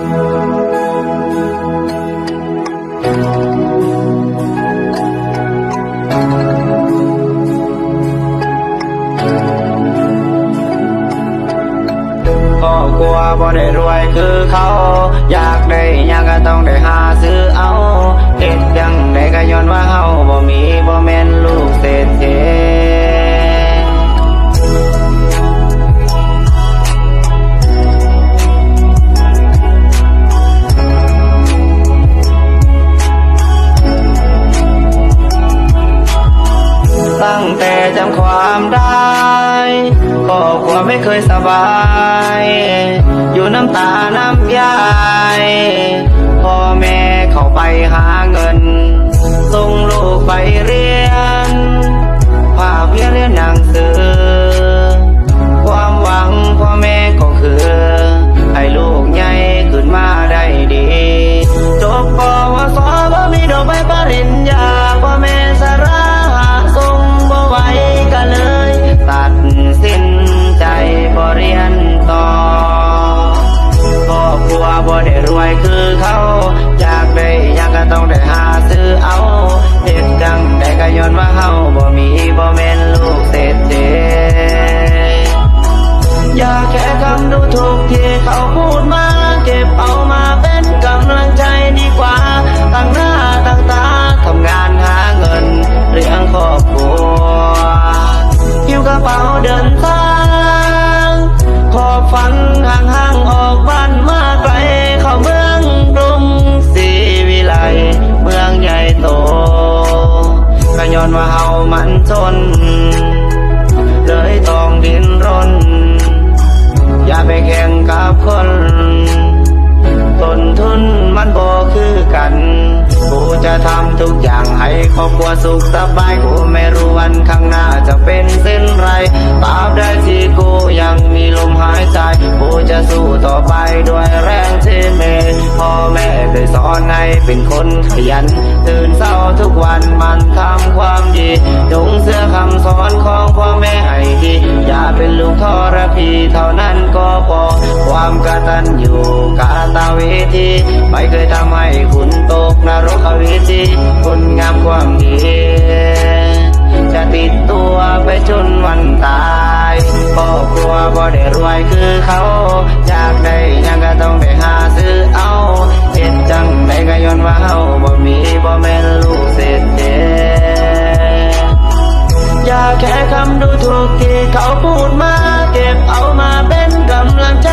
ก็กลัวบ่ได้รวยคือเขา อยากได้หยังก็ต้องได้หาซื้อเอาเฮ็ด จำความได้ครอบครัวไม่เคยสบาย อยู่น้ำตาน้ำยายพ่อแม่เข้าไปหาเงินส่งลูกไปเย้อนว่าเฮามันจน เลยต้องดิ้นรน อย่าไปแข่งกับคนต้นทุนมันบ่คือกัน กูจะทำทุกอย่างให้ครอบครัวสุขสบาย กูไม่รู้วันข้างหน้าจะเป็นเส้นไรตราบใดที่กูยังมีลมหายใจ กูจะสู้ต่อไปด้วยแรงที่มีพ่อแม่เคยสอนให้เป็นคนขยัน ตื่นเช้าทุกวัน เท่านั้นก็พอ ความกตัญญูกาตาเวทีไม่เคยทำให้คุณตกนรกอวิธีคุณงามความดีจะติดตัวไปจนวันตายครอบครัวบ่ได้รวยคือเขาอยากได้ยังก็ต้องไปหาซื้อเอาเห็ดจังไม่ก็ย้อนว่าเฮาบ่มีบ่แม่นลูกเศรษฐีอยากแค่คำดูถูกที่เขาพูดมา เอามาเป็นกำลังใจ